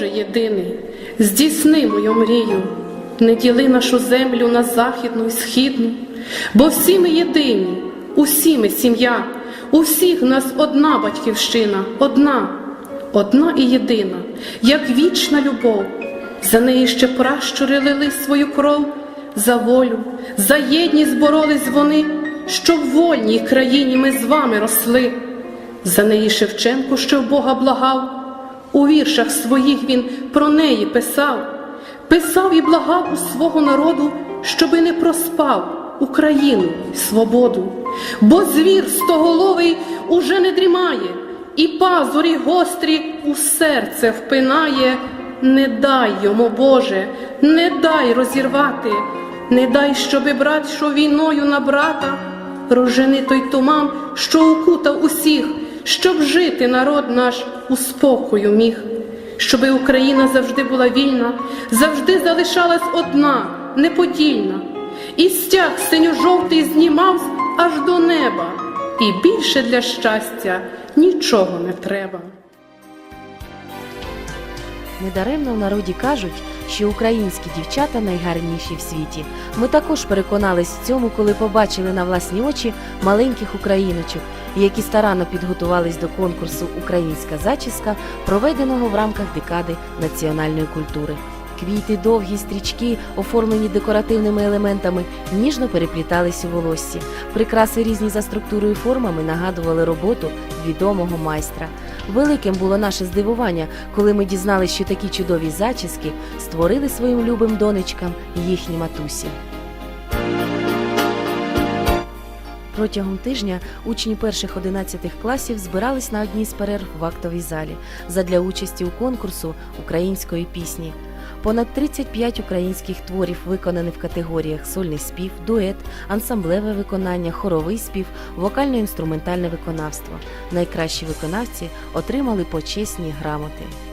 Боже єдиний, здійсни мою мрію, не діли нашу землю на західну і східну, бо всі ми єдині, усі ми сім'я, у всіх нас одна батьківщина, одна, одна і єдина, як вічна любов. За неї ще пращури лили свою кров, за волю, за єдність боролись вони, щоб в вольній країні ми з вами росли. За неї Шевченко, що в Бога благав, у віршах своїх він про неї писав, писав і благав у свого народу, щоби не проспав Україну свободу, бо звір стоголовий уже не дрімає, і пазурі гострі у серце впинає. Не дай йому, Боже, не дай розірвати, не дай, щоби брат, що війною на брата, Рожени той туман, що укутав усіх, щоб жити народ наш у спокою міг, щоби Україна завжди була вільна, завжди залишалась одна, неподільна, і стяг синьо-жовтий знімався аж до неба, і більше для щастя нічого не треба. Недаремно в народі кажуть, що українські дівчата найгарніші в світі. Ми також переконались в цьому, коли побачили на власні очі маленьких україночок, які старанно підготувались до конкурсу Українська зачіска, проведеного в рамках декади національної культури. Квіти, довгі стрічки, оформлені декоративними елементами, ніжно переплітались у волоссі. Прикраси різні за структурою і формами нагадували роботу відомого майстра. Великим було наше здивування, коли ми дізналися, що такі чудові зачіски створили своїм любим донечкам їхні матусі. Протягом тижня учні перших 11 класів збирались на одній з перерв в актовій залі задля участі у конкурсу української пісні. Понад 35 українських творів виконані в категоріях сольний спів, дует, ансамблеве виконання, хоровий спів, вокально-інструментальне виконавство. Найкращі виконавці отримали почесні грамоти.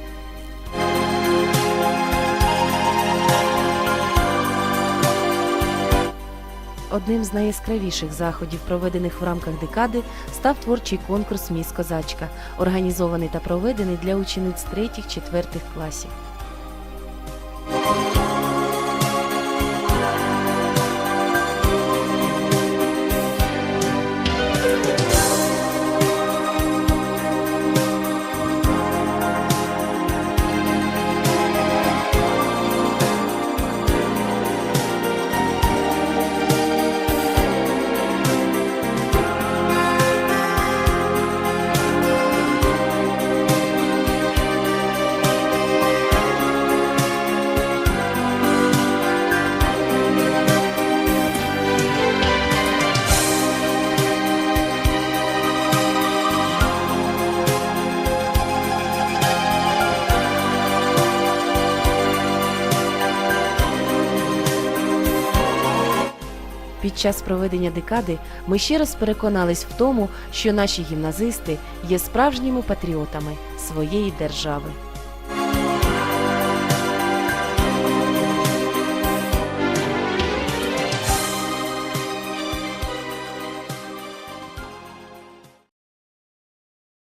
Одним з найяскравіших заходів, проведених в рамках декади, став творчий конкурс Міс Козачка, організований та проведений для учениць 3-4 класів. Під час проведення декади ми ще раз переконались в тому, що наші гімназисти є справжніми патріотами своєї держави.